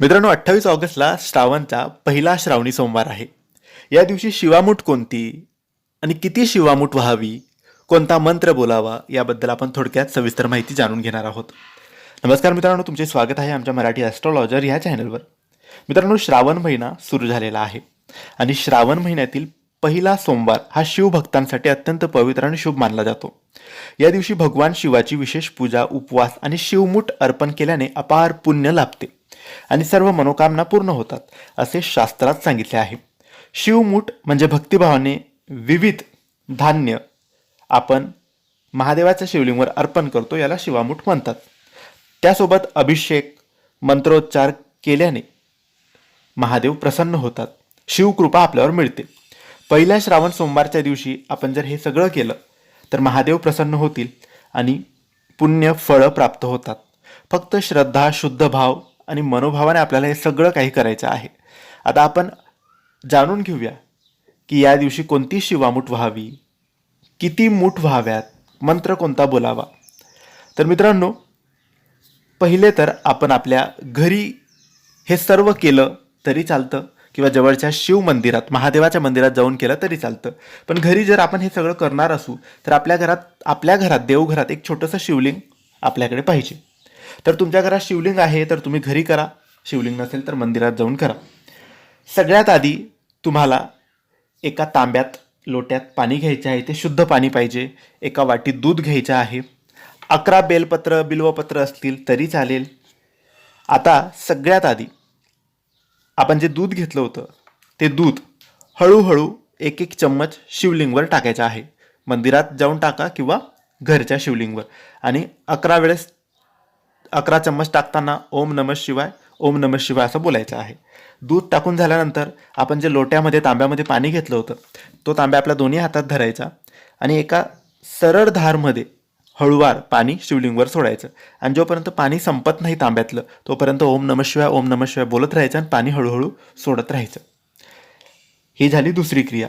मित्रांनो अठ्ठावीस ऑगस्टला श्रावणचा पहिला श्रावणी सोमवार आहे. या दिवशी शिवामूठ कोणती आणि किती शिवामूठ व्हावी कोणता मंत्र बोलावा याबद्दल आपण थोडक्यात सविस्तर माहिती जाणून घेणार आहोत. नमस्कार मित्रांनो तुमचे स्वागत आहे आमच्या मराठी ॲस्ट्रॉलॉजर ह्या चॅनलवर मित्रांनो श्रावण महिना सुरू झालेला आहे आणि श्रावण महिन्यातील पहिला सोमवार हा शिवभक्तांसाठी अत्यंत पवित्र आणि शुभ मानला जातो. या दिवशी भगवान शिवाची विशेष पूजा उपवास आणि शिवमूठ अर्पण केल्याने अपार पुण्य लाभते. आणि सर्व मनोकामना पूर्ण होतात असे शास्त्रात सांगितले आहे. शिवमूठ म्हणजे भक्तिभावाने विविध धान्य आपण महादेवाच्या शिवलिंगवर अर्पण करतो याला शिवामूठ म्हणतात. त्यासोबत अभिषेक मंत्रोच्चार केल्याने महादेव प्रसन्न होतात. शिवकृपा आपल्यावर मिळते. पहिल्या श्रावण सोमवारच्या दिवशी आपण जर हे सगळं केलं तर महादेव प्रसन्न होतील आणि पुण्य फळं प्राप्त होतात. फक्त श्रद्धा शुद्ध भाव आणि मनोभावाने आपल्याला हे सगळं काही करायचं आहे. आता आपण जाणून घेऊया की या दिवशी कोणती शिवामूठ व्हावी किती मूठ व्हाव्यात मंत्र कोणता बोलावा. तर मित्रांनो पहिले तर आपण आपल्या घरी हे सर्व केलं तरी चालतं किंवा जवळच्या शिव मंदिरात महादेवाच्या मंदिरात जाऊन केलं तरी चालतं. पण घरी जर आपण हे सगळं करणार असू तर आपल्या घरात आपल्या घरात देवघरात एक छोटंसं शिवलिंग आपल्याकडे पाहिजे. तर तुमच्या घरात शिवलिंग आहे तर तुम्ही घरी करा. शिवलिंग नसेल तर मंदिरात जाऊन करा. सगळ्यात आधी तुम्हाला एका तांब्यात लोट्यात पाणी घ्यायचे आहे ते शुद्ध पाणी पाहिजे. एका वाटीत दूध घ्यायचं आहे. अकरा बेलपत्र बिल्वपत्र असतील तरी चालेल. आता सगळ्यात आधी आपण जे दूध घेतलं होतं ते दूध हळूहळू एक एक चम्मच शिवलिंगवर टाकायचं आहे. मंदिरात जाऊन टाका किंवा घरच्या शिवलिंगवर. आणि अकरा वेळेस अकरा चम्मच टाकताना ओम नमः शिवाय ओम नमः शिवाय असं बोलायचं आहे. दूध टाकून झाल्यानंतर आपण जे लोट्यामध्ये तांब्यामध्ये पाणी घेतलं होतं तो तांब्या आपल्या दोन्ही हातात धरायचा आणि एका सरळ धारमध्ये हळूवार पाणी शिवलिंगवर सोडायचं. आणि जोपर्यंत पाणी संपत नाही तांब्यातलं तोपर्यंत ओम नमः शिवाय ओम नमः शिवाय बोलत राहायचं आणि पाणी हळूहळू सोडत राहायचं. ही झाली दुसरी क्रिया.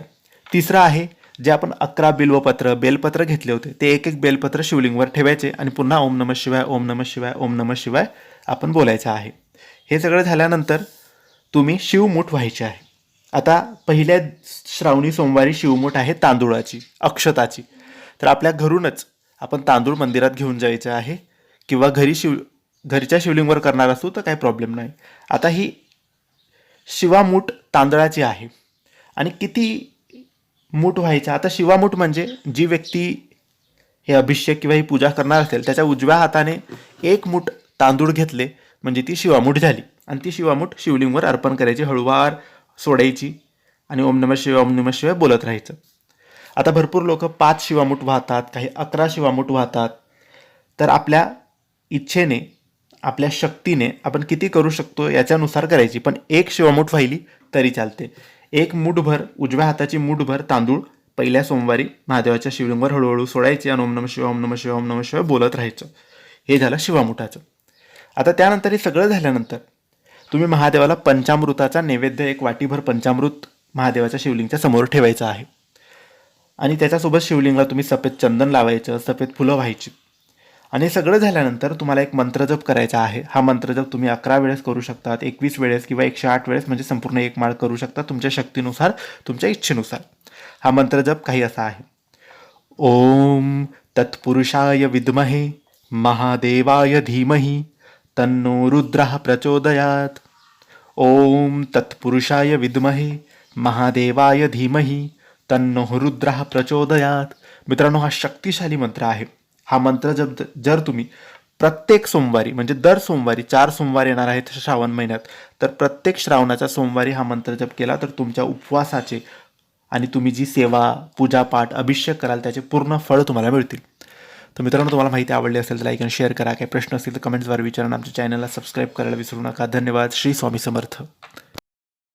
तिसरं आहे जे आपण अकरा बिल्वपत्र बेलपत्र घेतले होते ते एक एक बेलपत्र शिवलिंगवर ठेवायचे आणि पुन्हा ओम नमः शिवाय ओम नमः शिवाय ओम नमः शिवाय आपण बोलायचं आहे. हे सगळं झाल्यानंतर तुम्ही शिवमूठ व्हायचे आहे. आता पहिल्या श्रावणी सोमवारी शिवमूठ आहे तांदूळाची अक्षताची. तर आपल्या घरूनच आपण तांदूळ मंदिरात घेऊन जायचं आहे किंवा घरी शिव घरच्या शिवलिंगवर करणार असू तर काही प्रॉब्लेम नाही. आता ही शिवामूठ तांदळाची आहे. आणि किती मूठ व्हायच्या आता शिवामूठ म्हणजे जी व्यक्ती हे अभिषेक किंवा ही पूजा करणार असेल त्याच्या उजव्या हाताने एक मूठ तांदूळ घेतले म्हणजे ती शिवामूठ झाली. आणि ती शिवामूठ शिवलिंगवर अर्पण करायची हळूवार सोडायची आणि ओम नमः शिवाय ओम नमः शिवाय बोलत राहायचं. आता भरपूर लोक पाच शिवामूठ वाहतात काही अकरा शिवामूठ वाहतात. तर आपल्या इच्छेने आपल्या शक्तीने आपण किती करू शकतो याच्यानुसार करायची. पण एक शिवामूठ व्हायली तरी चालते. एक मूठभर उजव्या हाताची मूठभर तांदूळ पहिल्या सोमवारी महादेवाच्या शिवलिंगवर हळूहळू सोडायचे आणि ओम नम शिव ओम नम शिव ओम नम शिवाय बोलत राहायचं. हे झालं शिवामुठाचं. आता त्यानंतर हे सगळं झाल्यानंतर तुम्ही महादेवाला पंचामृताचा नैवेद्य एक वाटीभर पंचामृत महादेवाच्या शिवलिंगच्या समोर ठेवायचं आहे. आणि त्याच्यासोबत शिवलिंगला तुम्ही सफेद चंदन लावायचं सफेद फुलं व्हायची. आणि हे सगळं झाल्यानंतर तुम्हाला एक मंत्रजप करायचा आहे. हा मंत्रजप तुम्ही अकरा वेळेस करू शकतात एकवीस वेळेस किंवा एकशे आठ वेळेस म्हणजे संपूर्ण एक माळ करू शकता तुमच्या शक्तीनुसार तुमच्या इच्छेनुसार. हा मंत्रजप काही असा आहे. ओम तत्पुरुषाय विद्महे महादेवाय धीमही तन्नो रुद्रः प्रचोदयात. ओम तत्पुरुषाय विद्महे महादेवाय धीमही तन्नो रुद्र प्रचोदयात. मित्रांनो हा शक्तिशाली मंत्र आहे. हा मंत्र जर जर तुम्ही प्रत्येक सोमवारी म्हणजे दर सोमवारी चार सोमवार येणार आहेत श्रावण महिन्यात तर प्रत्येक श्रावणाच्या सोमवारी हा मंत्र जप केला तर तुमच्या उपवासाचे आणि तुम्ही जी सेवा पूजापाठ अभिषेक कराल त्याचे पूर्ण फळ तुम्हाला मिळतील. तर मित्रांनो तुम्हाला माहिती आवडली असेल तर लाईक आणि शेअर करा. काही प्रश्न असतील तर कमेंट्सद्वारे विचारा आमच्या चॅनलला सबस्क्राईब करायला विसरू नका. धन्यवाद. श्री स्वामी समर्थ.